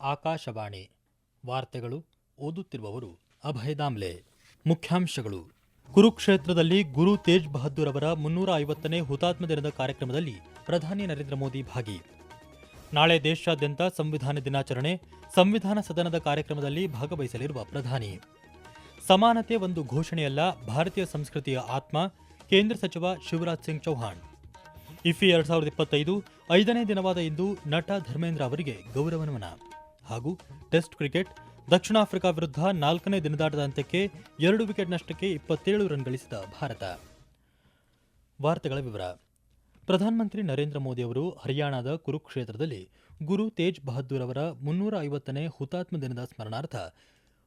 ಆಕಾಶವಾಣಿ ವಾರ್ತೆಗಳು ಓದುತ್ತಿರುವವರು ಅಭಯ ದಾಮ್ಲೆ. ಮುಖ್ಯಾಂಶಗಳು. ಕುರುಕ್ಷೇತ್ರದಲ್ಲಿ ಗುರು ತೇಜ್ ಬಹದ್ದೂರ್ ಅವರ ಮುನ್ನೂರ ಐವತ್ತನೇ ಹುತಾತ್ಮ ದಿನದ ಕಾರ್ಯಕ್ರಮದಲ್ಲಿ ಪ್ರಧಾನಿ ನರೇಂದ್ರ ಮೋದಿ ಭಾಗಿ. ನಾಳೆ ದೇಶಾದ್ಯಂತ ಸಂವಿಧಾನ ದಿನಾಚರಣೆ, ಸಂವಿಧಾನ ಸದನದ ಕಾರ್ಯಕ್ರಮದಲ್ಲಿ ಭಾಗವಹಿಸಲಿರುವ ಪ್ರಧಾನಿ. ಸಮಾನತೆ ಒಂದು ಘೋಷಣೆಯಲ್ಲ, ಭಾರತೀಯ ಸಂಸ್ಕೃತಿಯ ಆತ್ಮ, ಕೇಂದ್ರ ಸಚಿವ ಶಿವರಾಜ್ ಸಿಂಗ್ ಚೌಹಾಣ್. ಇಫಿ ಎರಡ್ ಸಾವಿರದ ಇಪ್ಪತ್ತೈದು, ಐದನೇ ದಿನವಾದ ಇಂದು ನಟ ಧರ್ಮೇಂದ್ರ ಅವರಿಗೆ ಗೌರವ ನಮನ. ಹಾಗೂ ಟೆಸ್ಟ್ ಕ್ರಿಕೆಟ್, ದಕ್ಷಿಣ ಆಫ್ರಿಕಾ ವಿರುದ್ಧ ನಾಲ್ಕನೇ ದಿನದಾಟದ ಅಂತ್ಯಕ್ಕೆ ಎರಡು ವಿಕೆಟ್ ನಷ್ಟಕ್ಕೆ ಇಪ್ಪತ್ತೇಳು ರನ್ ಗಳಿಸಿದ ಭಾರತ. ವಾರ್ತೆಗಳ ವಿವರ. ಪ್ರಧಾನಮಂತ್ರಿ ನರೇಂದ್ರ ಮೋದಿ ಅವರು ಹರಿಯಾಣದ ಕುರುಕ್ಷೇತ್ರದಲ್ಲಿ ಗುರು ತೇಜ್ ಬಹದ್ದೂರ್ ಅವರ ಮುನ್ನೂರ ಐವತ್ತನೇ ಹುತಾತ್ಮ ದಿನದ ಸ್ಮರಣಾರ್ಥ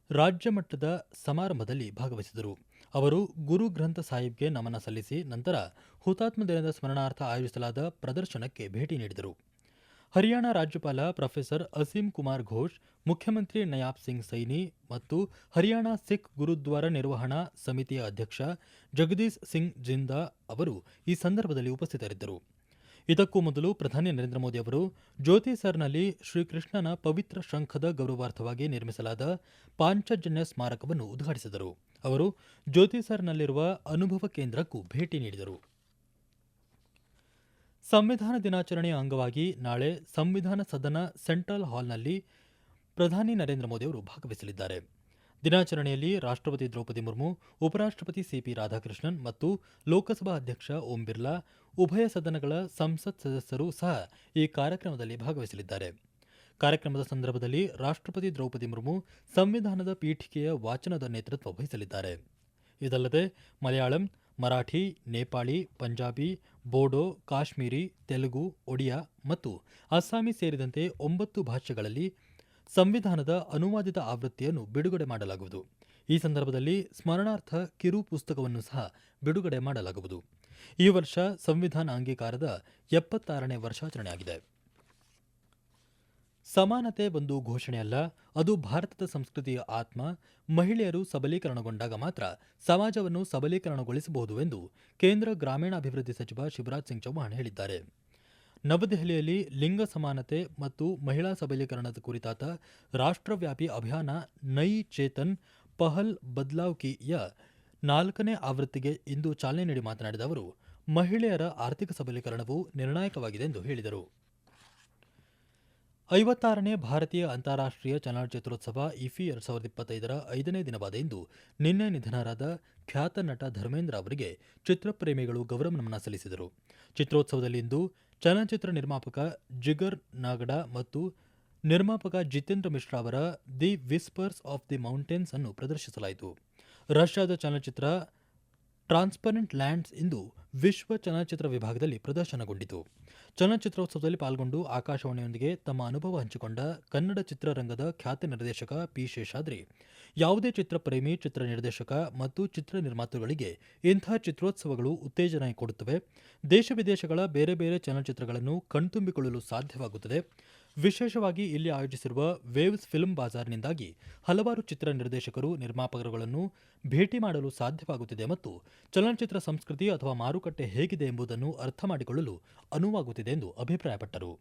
ರಾಜ್ಯ ಮಟ್ಟದ ಸಮಾರಂಭದಲ್ಲಿ ಭಾಗವಹಿಸಿದರು. ಅವರು ಗುರು ಗ್ರಂಥ ಸಾಹಿಬ್ಗೆ ನಮನ ಸಲ್ಲಿಸಿ ನಂತರ ಹುತಾತ್ಮ ದಿನದ ಸ್ಮರಣಾರ್ಥ ಆಯೋಜಿಸಲಾದ ಪ್ರದರ್ಶನಕ್ಕೆ ಭೇಟಿ ನೀಡಿದರು. ಹರಿಯಾಣ ರಾಜ್ಯಪಾಲ ಪ್ರೊಫೆಸರ್ ಅಸೀಂ ಕುಮಾರ್ ಘೋಷ್, ಮುಖ್ಯಮಂತ್ರಿ ನಯಾಬ್ ಸಿಂಗ್ ಸೈನಿ ಮತ್ತು ಹರಿಯಾಣ ಸಿಖ್ ಗುರುದ್ವಾರ ನಿರ್ವಹಣಾ ಸಮಿತಿಯ ಅಧ್ಯಕ್ಷ ಜಗದೀಶ್ ಸಿಂಗ್ ಜಿಂದಾ ಅವರು ಈ ಸಂದರ್ಭದಲ್ಲಿ ಉಪಸ್ಥಿತರಿದ್ದರು. ಇದಕ್ಕೂ ಮೊದಲು ಪ್ರಧಾನಿ ನರೇಂದ್ರ ಮೋದಿ ಅವರು ಜ್ಯೋತಿ ಸರ್ನಲ್ಲಿ ಶ್ರೀಕೃಷ್ಣನ ಪವಿತ್ರ ಶಂಖದ ಗೌರವಾರ್ಥವಾಗಿ ನಿರ್ಮಿಸಲಾದ ಪಾಂಚಜನ್ಯ ಸ್ಮಾರಕವನ್ನು ಉದ್ಘಾಟಿಸಿದರು. ಅವರು ಜ್ಯೋತಿ ಸರ್ನಲ್ಲಿರುವ ಅನುಭವ ಕೇಂದ್ರಕ್ಕೂ ಭೇಟಿ ನೀಡಿದರು. ಸಂವಿಧಾನ ದಿನಾಚರಣೆಯ ಅಂಗವಾಗಿ ನಾಳೆ ಸಂವಿಧಾನ ಸದನ ಸೆಂಟ್ರಲ್ ಹಾಲ್ನಲ್ಲಿ ಪ್ರಧಾನಿ ನರೇಂದ್ರ ಮೋದಿ ಅವರು ಭಾಗವಹಿಸಲಿದ್ದಾರೆ. ದಿನಾಚರಣೆಯಲ್ಲಿ ರಾಷ್ಟ್ರಪತಿ ದ್ರೌಪದಿ ಮುರ್ಮು, ಉಪರಾಷ್ಟ್ರಪತಿ ಸಿಪಿ ರಾಧಾಕೃಷ್ಣನ್ ಮತ್ತು ಲೋಕಸಭಾ ಅಧ್ಯಕ್ಷ ಓಂ ಬಿರ್ಲಾ, ಉಭಯ ಸದನಗಳ ಸಂಸತ್ ಸದಸ್ಯರು ಸಹ ಈ ಕಾರ್ಯಕ್ರಮದಲ್ಲಿ ಭಾಗವಹಿಸಲಿದ್ದಾರೆ. ಕಾರ್ಯಕ್ರಮದ ಸಂದರ್ಭದಲ್ಲಿ ರಾಷ್ಟ್ರಪತಿ ದ್ರೌಪದಿ ಮುರ್ಮು ಸಂವಿಧಾನದ ಪೀಠಿಕೆಯ ವಾಚನದ ನೇತೃತ್ವ ವಹಿಸಲಿದ್ದಾರೆ. ಇದಲ್ಲದೆ ಮಲಯಾಳಂ, ಮರಾಠಿ, ನೇಪಾಳಿ, ಪಂಜಾಬಿ, ಬೋಡೋ, ಕಾಶ್ಮೀರಿ, ತೆಲುಗು, ಒಡಿಯಾ ಮತ್ತು ಅಸ್ಸಾಮಿ ಸೇರಿದಂತೆ ಒಂಬತ್ತು ಭಾಷೆಗಳಲ್ಲಿ ಸಂವಿಧಾನದ ಅನುವಾದಿತ ಆವೃತ್ತಿಯನ್ನು ಬಿಡುಗಡೆ ಮಾಡಲಾಗುವುದು. ಈ ಸಂದರ್ಭದಲ್ಲಿ ಸ್ಮರಣಾರ್ಥ ಕಿರು ಪುಸ್ತಕವನ್ನು ಸಹ ಬಿಡುಗಡೆ ಮಾಡಲಾಗುವುದು. ಈ ವರ್ಷ ಸಂವಿಧಾನ ಅಂಗೀಕಾರದ ಎಪ್ಪತ್ತಾರನೇ ವರ್ಷಾಚರಣೆಯಾಗಿದೆ ಸಮಾನತೆ ಒಂದು ಘೋಷಣೆಯಲ್ಲ ಅದು ಭಾರತದ ಸಂಸ್ಕೃತಿಯ ಆತ್ಮ, ಮಹಿಳೆಯರು ಸಬಲೀಕರಣಗೊಂಡಾಗ ಮಾತ್ರ ಸಮಾಜವನ್ನು ಸಬಲೀಕರಣಗೊಳಿಸಬಹುದು ಎಂದು ಕೇಂದ್ರ ಗ್ರಾಮೀಣಾಭಿವೃದ್ಧಿ ಸಚಿವ ಶಿವರಾಜ್ ಸಿಂಗ್ ಚೌಹಾಣ್ ಹೇಳಿದ್ದಾರೆ. ನವದೆಹಲಿಯಲ್ಲಿ ಲಿಂಗ ಸಮಾನತೆ ಮತ್ತು ಮಹಿಳಾ ಸಬಲೀಕರಣದ ಕುರಿತಾದ ರಾಷ್ಟ್ರವ್ಯಾಪಿ ಅಭಿಯಾನ ನೈ ಚೇತನ್ ಪಹಲ್ ಬದ್ಲಾವ್ ಕಿಯ ನಾಲ್ಕನೇ ಆವೃತ್ತಿಗೆ ಇಂದು ಚಾಲನೆ ನೀಡಿ ಮಾತನಾಡಿದ ಅವರು, ಮಹಿಳೆಯರ ಆರ್ಥಿಕ ಸಬಲೀಕರಣವು ನಿರ್ಣಾಯಕವಾಗಿದೆ ಎಂದು ಹೇಳಿದರು. ಐವತ್ತಾರನೇ ಭಾರತೀಯ ಅಂತಾರಾಷ್ಟ್ರೀಯ ಚಲನಚಿತ್ರೋತ್ಸವ ಇಫಿ ಎರಡ್ ಸಾವಿರದ ಇಪ್ಪತ್ತೈದರ ಐದನೇ ದಿನವಾದ ಇಂದು ನಿನ್ನೆ ನಿಧನರಾದ ಖ್ಯಾತ ನಟ ಧರ್ಮೇಂದ್ರ ಅವರಿಗೆ ಚಿತ್ರಪ್ರೇಮಿಗಳು ಗೌರವ ನಮನ ಸಲ್ಲಿಸಿದರು. ಚಿತ್ರೋತ್ಸವದಲ್ಲಿಂದು ಚಲನಚಿತ್ರ ನಿರ್ಮಾಪಕ ಜಿಗರ್ ನಾಗಡ ಮತ್ತು ನಿರ್ಮಾಪಕ ಜಿತೇಂದ್ರ ಮಿಶ್ರಾ ಅವರ the whispers of the mountains ಅನ್ನು ಪ್ರದರ್ಶಿಸಲಾಯಿತು. ರಷ್ಯಾದ ಚಲನಚಿತ್ರ ಟ್ರಾನ್ಸ್ಪರೆಂಟ್ ಲ್ಯಾಂಡ್ಸ್ ಇಂದು ವಿಶ್ವ ಚಲನಚಿತ್ರ ವಿಭಾಗದಲ್ಲಿ ಪ್ರದರ್ಶನಗೊಂಡಿತು. ಚಲನಚಿತ್ರೋತ್ಸವದಲ್ಲಿ ಪಾಲ್ಗೊಂಡು ಆಕಾಶವಾಣಿಯೊಂದಿಗೆ ತಮ್ಮ ಅನುಭವ ಹಂಚಿಕೊಂಡ ಕನ್ನಡ ಚಿತ್ರರಂಗದ ಖ್ಯಾತ ನಿರ್ದೇಶಕ ಪಿ ಶೇಷಾದ್ರಿ. ಯಾವುದೇ ಚಿತ್ರ ಪ್ರೇಮಿ ಚಿತ್ರ ನಿರ್ದೇಶಕ ಮತ್ತು ಚಿತ್ರ ನಿರ್ಮಾತೃಗಳಿಗೆ ಇಂಥ ಚಿತ್ರೋತ್ಸವಗಳು ಉತ್ತೇಜನ ಕೊಡುತ್ತವೆ. ದೇಶ ವಿದೇಶಗಳ ಬೇರೆ ಬೇರೆ ಚಲನಚಿತ್ರಗಳನ್ನು ಕಣ್ತುಂಬಿಕೊಳ್ಳಲು ಸಾಧ್ಯವಾಗುತ್ತದೆ. ವಿಶೇಷವಾಗಿ ಇಲ್ಲಿ ಆಯೋಜಿಸಿರುವ ವೇವ್ಸ್ ಫಿಲ್ಮ್ ಬಾಜಾರ್ನಿಂದಾಗಿ ಹಲವಾರು ಚಿತ್ರ ನಿರ್ದೇಶಕರು, ನಿರ್ಮಾಪಕರುಗಳನ್ನು ಭೇಟಿ ಮಾಡಲು ಸಾಧ್ಯವಾಗುತ್ತಿದೆ ಮತ್ತು ಚಲನಚಿತ್ರ ಸಂಸ್ಕೃತಿ ಅಥವಾ ಮಾರುಕಟ್ಟೆ ಹೇಗಿದೆ ಎಂಬುದನ್ನು ಅರ್ಥ ಮಾಡಿಕೊಳ್ಳಲು ಅನುವಾಗುತ್ತಿದೆ ಎಂದು ಅಭಿಪ್ರಾಯಪಟ್ಟರು.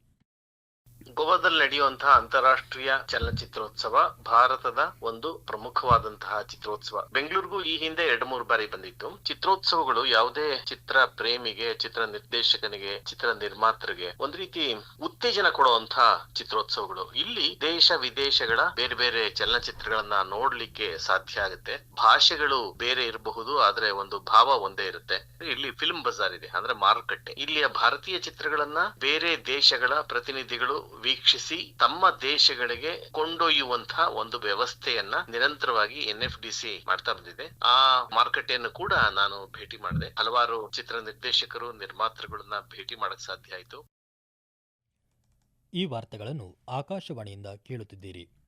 ಗೋವಾದಲ್ಲಿ ನಡೆಯುವಂತಹ ಅಂತಾರಾಷ್ಟ್ರೀಯ ಚಲನಚಿತ್ರೋತ್ಸವ ಭಾರತದ ಒಂದು ಪ್ರಮುಖವಾದಂತಹ ಚಿತ್ರೋತ್ಸವ. ಬೆಂಗಳೂರಿಗೂ ಈ ಹಿಂದೆ ಎರಡು ಮೂರು ಬಾರಿ ಬಂದಿತ್ತು. ಚಿತ್ರೋತ್ಸವಗಳು ಯಾವುದೇ ಚಿತ್ರ ಪ್ರೇಮಿಗೆ, ಚಿತ್ರ ನಿರ್ದೇಶಕನಿಗೆ, ಚಿತ್ರ ನಿರ್ಮಾತೃಗೆ ಒಂದ್ ರೀತಿ ಉತ್ತೇಜನ ಕೊಡುವಂತಹ ಚಿತ್ರೋತ್ಸವಗಳು. ಇಲ್ಲಿ ದೇಶ ವಿದೇಶಗಳ ಬೇರೆ ಬೇರೆ ಚಲನಚಿತ್ರಗಳನ್ನ ನೋಡ್ಲಿಕ್ಕೆ ಸಾಧ್ಯ ಆಗುತ್ತೆ. ಭಾಷೆಗಳು ಬೇರೆ ಇರಬಹುದು, ಆದ್ರೆ ಒಂದು ಭಾವ ಒಂದೇ ಇರುತ್ತೆ. ಇಲ್ಲಿ ಫಿಲ್ಮ್ ಬಜಾರ್ ಇದೆ, ಅಂದ್ರೆ ಮಾರುಕಟ್ಟೆ. ಇಲ್ಲಿಯ ಭಾರತೀಯ ಚಿತ್ರಗಳನ್ನ ಬೇರೆ ದೇಶಗಳ ಪ್ರತಿನಿಧಿಗಳು ವೀಕ್ಷಿಸಿ ತಮ್ಮ ದೇಶಗಳಿಗೆ ಕೊಂಡೊಯ್ಯುವಂತಹ ಒಂದು ವ್ಯವಸ್ಥೆಯನ್ನ ನಿರಂತರವಾಗಿ ಎನ್ ಎಫ್ ಡಿ ಸಿ ಮಾಡ್ತಾ ಬಂದಿದೆ. ಆ ಮಾರುಕಟ್ಟೆಯನ್ನು ಕೂಡ ನಾನು ಭೇಟಿ ಮಾಡಿದೆ. ಹಲವಾರು ಚಿತ್ರ ನಿರ್ದೇಶಕರು, ನಿರ್ಮಾತೃಗಳನ್ನ ಭೇಟಿ ಮಾಡಕ್ ಸಾಧ್ಯ ಆಯಿತು. ಈ ವಾರ್ತೆಗಳನ್ನು ಆಕಾಶವಾಣಿಯಿಂದ ಕೇಳುತ್ತಿದ್ದೀರಿ.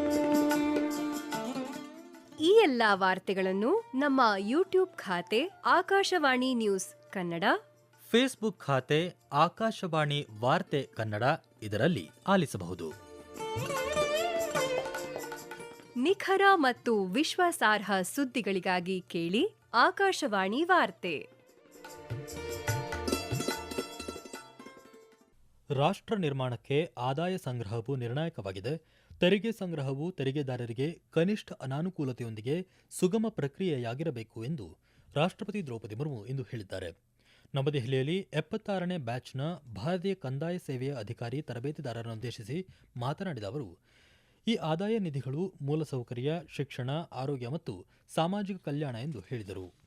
ಈ ಎಲ್ಲ ವಾರ್ತೆಗಳನ್ನು ನಮ್ಮ ಯೂಟ್ಯೂಬ್ ಖಾತೆ ಆಕಾಶವಾಣಿ ನ್ಯೂಸ್ ಕನ್ನಡ ಫೇಸ್ಬುಕ್ ಖಾತೆ ಆಕಾಶವಾಣಿ ವಾರ್ತೆ ಕನ್ನಡ ಇದರಲ್ಲಿ ಆಲಿಸಬಹುದು. ನಿಖರ ಮತ್ತು ವಿಶ್ವಾಸಾರ್ಹ ಸುದ್ದಿಗಳಿಗಾಗಿ ಕೇಳಿ ಆಕಾಶವಾಣಿ ವಾರ್ತೆ. ರಾಷ್ಟ್ರ ನಿರ್ಮಾಣಕ್ಕೆ ಆದಾಯ ಸಂಗ್ರಹವು ನಿರ್ಣಾಯಕವಾಗಿದೆ. ತೆರಿಗೆ ಸಂಗ್ರಹವು ತೆರಿಗೆದಾರರಿಗೆ ಕನಿಷ್ಠ ಅನಾನುಕೂಲತೆಯೊಂದಿಗೆ ಸುಗಮ ಪ್ರಕ್ರಿಯೆಯಾಗಿರಬೇಕು ಎಂದು ರಾಷ್ಟ್ರಪತಿ ದ್ರೌಪದಿ ಮುರ್ಮು ಇಂದು ಹೇಳಿದ್ದಾರೆ. ನವದೆಹಲಿಯಲ್ಲಿ ಎಪ್ಪತ್ತಾರನೇ ಬ್ಯಾಚ್ನ ಭಾರತೀಯ ಕಂದಾಯ ಸೇವೆಯ ಅಧಿಕಾರಿ ತರಬೇತಿದಾರರನ್ನುದ್ದೇಶಿಸಿ ಮಾತನಾಡಿದ ಅವರು, ಈ ಆದಾಯ ನಿಧಿಗಳು ಮೂಲಸೌಕರ್ಯ, ಶಿಕ್ಷಣ, ಆರೋಗ್ಯ ಮತ್ತು ಸಾಮಾಜಿಕ ಕಲ್ಯಾಣ ಎಂದು ಹೇಳಿದರು.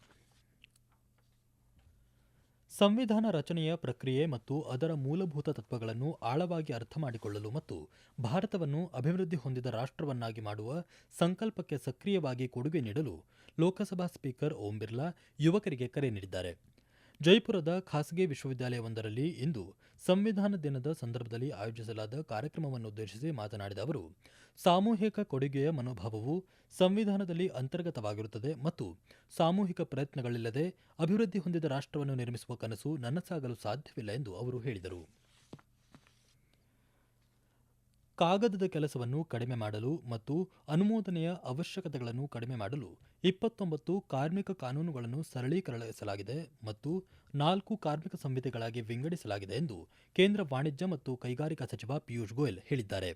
ಸಂವಿಧಾನ ರಚನೆಯ ಪ್ರಕ್ರಿಯೆ ಮತ್ತು ಅದರ ಮೂಲಭೂತ ತತ್ವಗಳನ್ನು ಆಳವಾಗಿ ಅರ್ಥ ಮಾಡಿಕೊಳ್ಳಲು ಮತ್ತು ಭಾರತವನ್ನು ಅಭಿವೃದ್ಧಿ ಹೊಂದಿದ ರಾಷ್ಟ್ರವನ್ನಾಗಿ ಮಾಡುವ ಸಂಕಲ್ಪಕ್ಕೆ ಸಕ್ರಿಯವಾಗಿ ಕೊಡುಗೆ ನೀಡಲು ಲೋಕಸಭಾ ಸ್ಪೀಕರ್ ಓಂ ಬಿರ್ಲಾ ಯುವಕರಿಗೆ ಕರೆ ನೀಡಿದ್ದಾರೆ. ಜೈಪುರದ ಖಾಸಗಿ ವಿಶ್ವವಿದ್ಯಾಲಯವೊಂದರಲ್ಲಿ ಇಂದು ಸಂವಿಧಾನ ದಿನದ ಸಂದರ್ಭದಲ್ಲಿ ಆಯೋಜಿಸಲಾದ ಕಾರ್ಯಕ್ರಮವನ್ನುದ್ದೇಶಿಸಿ ಮಾತನಾಡಿದ ಅವರು, ಸಾಮೂಹಿಕ ಕೊಡುಗೆಯ ಮನೋಭಾವವು ಸಂವಿಧಾನದಲ್ಲಿ ಅಂತರ್ಗತವಾಗಿರುತ್ತದೆ ಮತ್ತು ಸಾಮೂಹಿಕ ಪ್ರಯತ್ನಗಳಿಲ್ಲದೆ ಅಭಿವೃದ್ಧಿ ಹೊಂದಿದ ರಾಷ್ಟ್ರವನ್ನು ನಿರ್ಮಿಸುವ ಕನಸು ನನಸಾಗಲು ಸಾಧ್ಯವಿಲ್ಲ ಎಂದು ಅವರು ಹೇಳಿದರು. ಕಾಗದದ ಕೆಲಸವನ್ನು ಕಡಿಮೆ ಮಾಡಲು ಮತ್ತು ಅನುಮೋದನೆಯ ಅವಶ್ಯಕತೆಗಳನ್ನು ಕಡಿಮೆ ಮಾಡಲು ಇಪ್ಪತ್ತೊಂಬತ್ತು ಕಾರ್ಮಿಕ ಕಾನೂನುಗಳನ್ನು ಸರಳೀಕರಿಸಲಾಗಿದೆ ಮತ್ತು ನಾಲ್ಕು ಕಾರ್ಮಿಕ ಸಂಹಿತೆಗಳಾಗಿ ವಿಂಗಡಿಸಲಾಗಿದೆ ಎಂದು ಕೇಂದ್ರ ವಾಣಿಜ್ಯ ಮತ್ತು ಕೈಗಾರಿಕಾ ಸಚಿವ ಪಿಯೂಷ್ ಗೋಯಲ್ ಹೇಳಿದ್ದಾರೆ.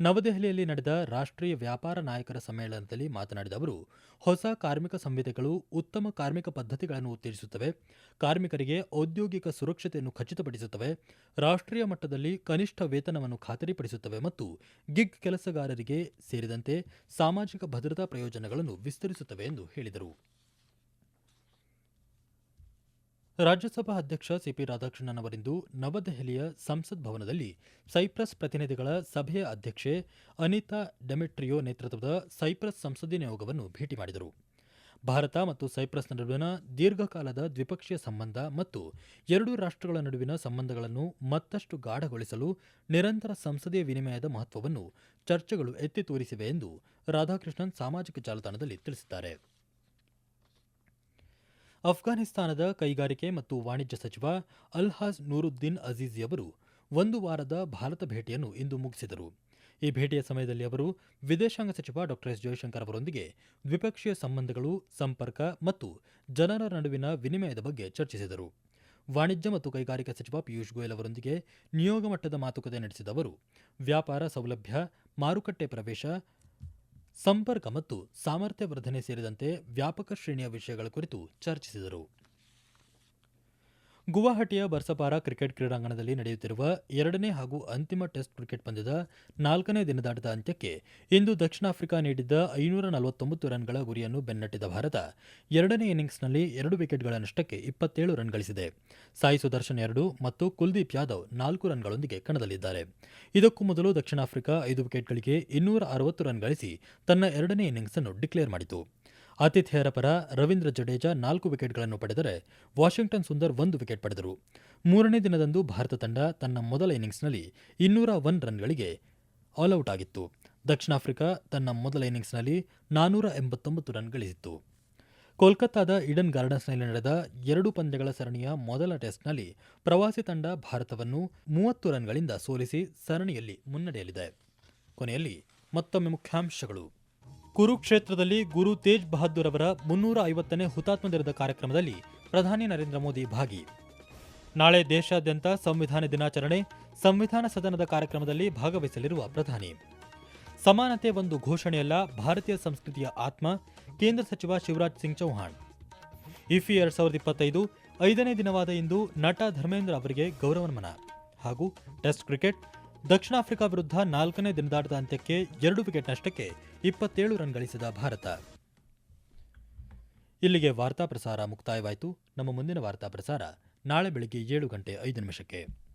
ನವದೆಹಲಿಯಲ್ಲಿ ನಡೆದ ರಾಷ್ಟ್ರೀಯ ವ್ಯಾಪಾರ ನಾಯಕರ ಸಮ್ಮೇಳನದಲ್ಲಿ ಮಾತನಾಡಿದ ಅವರು, ಹೊಸ ಕಾರ್ಮಿಕ ಸಂಹಿತೆಗಳು ಉತ್ತಮ ಕಾರ್ಮಿಕ ಪದ್ಧತಿಗಳನ್ನು ಉತ್ತೇಜಿಸುತ್ತವೆ, ಕಾರ್ಮಿಕರಿಗೆ ಔದ್ಯೋಗಿಕ ಸುರಕ್ಷತೆಯನ್ನು ಖಚಿತಪಡಿಸುತ್ತವೆ, ರಾಷ್ಟ್ರೀಯ ಮಟ್ಟದಲ್ಲಿ ಕನಿಷ್ಠ ವೇತನವನ್ನು ಖಾತರಿಪಡಿಸುತ್ತವೆ ಮತ್ತು ಗಿಗ್ ಕೆಲಸಗಾರರಿಗೆ ಸೇರಿದಂತೆ ಸಾಮಾಜಿಕ ಭದ್ರತಾ ಪ್ರಯೋಜನಗಳನ್ನು ವಿಸ್ತರಿಸುತ್ತವೆ ಎಂದು ಹೇಳಿದರು. ರಾಜ್ಯಸಭಾ ಅಧ್ಯಕ್ಷ ಸಿಪಿ ರಾಧಾಕೃಷ್ಣನ್ ಅವರಿಂದು ನವದೆಹಲಿಯ ಸಂಸತ್ ಭವನದಲ್ಲಿ ಸೈಪ್ರಸ್ ಪ್ರತಿನಿಧಿಗಳ ಸಭೆಯ ಅಧ್ಯಕ್ಷೆ ಅನಿತಾ ಡೆಮೆಟ್ರಿಯೋ ನೇತೃತ್ವದ ಸೈಪ್ರಸ್ ಸಂಸದೀಯ ನಿಯೋಗವನ್ನು ಭೇಟಿ ಮಾಡಿದರು. ಭಾರತ ಮತ್ತು ಸೈಪ್ರಸ್ ನಡುವಿನ ದೀರ್ಘಕಾಲದ ದ್ವಿಪಕ್ಷೀಯ ಸಂಬಂಧ ಮತ್ತು ಎರಡೂ ರಾಷ್ಟ್ರಗಳ ನಡುವಿನ ಸಂಬಂಧಗಳನ್ನು ಮತ್ತಷ್ಟು ಗಾಢಗೊಳಿಸಲು ನಿರಂತರ ಸಂಸದೀಯ ವಿನಿಮಯದ ಮಹತ್ವವನ್ನು ಚರ್ಚೆಗಳು ಎತ್ತಿ ತೋರಿಸಿವೆ ಎಂದು ರಾಧಾಕೃಷ್ಣನ್ ಸಾಮಾಜಿಕ ಜಾಲತಾಣದಲ್ಲಿ ತಿಳಿಸಿದ್ದಾರೆ. ಅಫ್ಘಾನಿಸ್ತಾನದ ಕೈಗಾರಿಕೆ ಮತ್ತು ವಾಣಿಜ್ಯ ಸಚಿವ ಅಲ್ಹಾಜ್ ನೂರುದ್ದೀನ್ ಅಜೀಜಿ ಅವರು ಒಂದು ವಾರದ ಭಾರತ ಭೇಟಿಯನ್ನು ಇಂದು ಮುಗಿಸಿದರು. ಈ ಭೇಟಿಯ ಸಮಯದಲ್ಲಿ ಅವರು ವಿದೇಶಾಂಗ ಸಚಿವ ಡಾ ಎಸ್ ಜಯಶಂಕರ್ ಅವರೊಂದಿಗೆ ದ್ವಿಪಕ್ಷೀಯ ಸಂಬಂಧಗಳು, ಸಂಪರ್ಕ ಮತ್ತು ಜನರ ನಡುವಿನ ವಿನಿಮಯದ ಬಗ್ಗೆ ಚರ್ಚಿಸಿದರು. ವಾಣಿಜ್ಯ ಮತ್ತು ಕೈಗಾರಿಕಾ ಸಚಿವ ಪಿಯೂಷ್ ಗೋಯಲ್ ಅವರೊಂದಿಗೆ ನಿಯೋಗ ಮಟ್ಟದ ಮಾತುಕತೆ ನಡೆಸಿದ ಅವರು, ವ್ಯಾಪಾರ ಸೌಲಭ್ಯ, ಮಾರುಕಟ್ಟೆ ಪ್ರವೇಶ ಸಂಪರ್ಕ ಮತ್ತು ಸಾಮರ್ಥ್ಯ ವರ್ಧನೆ ಸೇರಿದಂತೆ ವ್ಯಾಪಕ ಶ್ರೇಣಿಯ ವಿಷಯಗಳ ಕುರಿತು ಚರ್ಚಿಸಿದರು. ಗುವಾಹಟಿಯ ಬರ್ಸಪಾರ ಕ್ರಿಕೆಟ್ ಕ್ರೀಡಾಂಗಣದಲ್ಲಿ ನಡೆಯುತ್ತಿರುವ ಎರಡನೇ ಹಾಗೂ ಅಂತಿಮ ಟೆಸ್ಟ್ ಕ್ರಿಕೆಟ್ ಪಂದ್ಯದ ನಾಲ್ಕನೇ ದಿನದಾಟದ ಅಂತ್ಯಕ್ಕೆ ಇಂದು ದಕ್ಷಿಣ ಆಫ್ರಿಕಾ ನೀಡಿದ್ದ ಐನೂರ ನಲವತ್ತೊಂಬತ್ತು ರನ್ಗಳ ಗುರಿಯನ್ನು ಬೆನ್ನಟ್ಟಿದ ಭಾರತ ಎರಡನೇ ಇನ್ನಿಂಗ್ಸ್ನಲ್ಲಿ ಎರಡು ವಿಕೆಟ್ಗಳ ನಷ್ಟಕ್ಕೆ ಇಪ್ಪತ್ತೇಳು ರನ್ ಗಳಿಸಿದೆ. ಸಾಯಿ ಸುದರ್ಶನ್ ಎರಡು ಮತ್ತು ಕುಲ್ದೀಪ್ ಯಾದವ್ ನಾಲ್ಕು ರನ್ಗಳೊಂದಿಗೆ ಕಣದಲ್ಲಿದ್ದಾರೆ. ಇದಕ್ಕೂ ಮೊದಲು ದಕ್ಷಿಣ ಆಫ್ರಿಕಾ ಐದು ವಿಕೆಟ್ಗಳಿಗೆ ಇನ್ನೂರ ಅರವತ್ತು ರನ್ ಗಳಿಸಿ ತನ್ನ ಎರಡನೇ ಇನ್ನಿಂಗ್ಸ್ ಅನ್ನು ಡಿಕ್ಲೇರ್ ಮಾಡಿತು. ಆತಿಥೇಯರ ಪರ ರವೀಂದ್ರ ಜಡೇಜಾ ನಾಲ್ಕು ವಿಕೆಟ್ಗಳನ್ನು ಪಡೆದರೆ ವಾಷಿಂಗ್ಟನ್ ಸುಂದರ್ ಒಂದು ವಿಕೆಟ್ ಪಡೆದರು. ಮೂರನೇ ದಿನದಂದು ಭಾರತ ತಂಡ ತನ್ನ ಮೊದಲ ಇನ್ನಿಂಗ್ಸ್ನಲ್ಲಿ ಇನ್ನೂರ ಒನ್ ರನ್ಗಳಿಗೆ ಆಲ್ಔಟ್ ಆಗಿತ್ತು. ದಕ್ಷಿಣ ಆಫ್ರಿಕಾ ತನ್ನ ಮೊದಲ ಇನ್ನಿಂಗ್ಸ್ನಲ್ಲಿ ನಾನೂರ ಎಂಬತ್ತೊಂಬತ್ತು ರನ್ ಗಳಿಸಿತ್ತು ಕೋಲ್ಕತ್ತಾದ ಇಡನ್ ಗಾರ್ಡನ್ಸ್ನಲ್ಲಿ ನಡೆದ ಎರಡು ಪಂದ್ಯಗಳ ಸರಣಿಯ ಮೊದಲ ಟೆಸ್ಟ್ನಲ್ಲಿ ಪ್ರವಾಸಿ ತಂಡ ಭಾರತವನ್ನು ಮೂವತ್ತು ರನ್ಗಳಿಂದ ಸೋಲಿಸಿ ಸರಣಿಯಲ್ಲಿ ಮುನ್ನಡೆಯಲಿದೆ ಕೊನೆಯಲ್ಲಿ ಮತ್ತೊಮ್ಮೆ ಮುಖ್ಯಾಂಶಗಳು. ಕುರುಕ್ಷೇತ್ರದಲ್ಲಿ ಗುರು ತೇಜ್ ಬಹದ್ದೂರ್ ಅವರ ಮುನ್ನೂರ ಐವತ್ತನೇ ಹುತಾತ್ಮ ದಿನದ ಕಾರ್ಯಕ್ರಮದಲ್ಲಿ ಪ್ರಧಾನಿ ನರೇಂದ್ರ ಮೋದಿ ಭಾಗಿ. ನಾಳೆ ದೇಶಾದ್ಯಂತ ಸಂವಿಧಾನ ದಿನಾಚರಣೆ, ಸಂವಿಧಾನ ಸದನದ ಕಾರ್ಯಕ್ರಮದಲ್ಲಿ ಭಾಗವಹಿಸಲಿರುವ ಪ್ರಧಾನಿ. ಸಮಾನತೆ ಒಂದು ಘೋಷಣೆಯಲ್ಲ, ಭಾರತೀಯ ಸಂಸ್ಕೃತಿಯ ಆತ್ಮ, ಕೇಂದ್ರ ಸಚಿವ ಶಿವರಾಜ್ ಸಿಂಗ್ ಚೌಹಾಣ್. ಇಫಿ ಎರಡ್ ಸಾವಿರದ ಇಪ್ಪತ್ತೈದು, ಐದನೇ ದಿನವಾದ ಇಂದು ನಟ ಧರ್ಮೇಂದ್ರ ಅವರಿಗೆ ಗೌರವ ನಮನ. ಹಾಗೂ ಟೆಸ್ಟ್ ಕ್ರಿಕೆಟ್ ದಕ್ಷಿಣ ಆಫ್ರಿಕಾ ವಿರುದ್ಧ ನಾಲ್ಕನೇ ದಿನದಾಟದ ಅಂತ್ಯಕ್ಕೆ ಎರಡು ವಿಕೆಟ್ ನಷ್ಟಕ್ಕೆ ಇಪ್ಪತ್ತೇಳು ರನ್ ಗಳಿಸಿದ ಭಾರತ. ಇಲ್ಲಿಗೆ ವಾರ್ತಾ ಪ್ರಸಾರ ಮುಕ್ತಾಯವಾಯಿತು. ನಮ್ಮ ಮುಂದಿನ ವಾರ್ತಾ ಪ್ರಸಾರ ನಾಳೆ ಬೆಳಗ್ಗೆ ಏಳು ಗಂಟೆ ಐದು ನಿಮಿಷಕ್ಕೆ.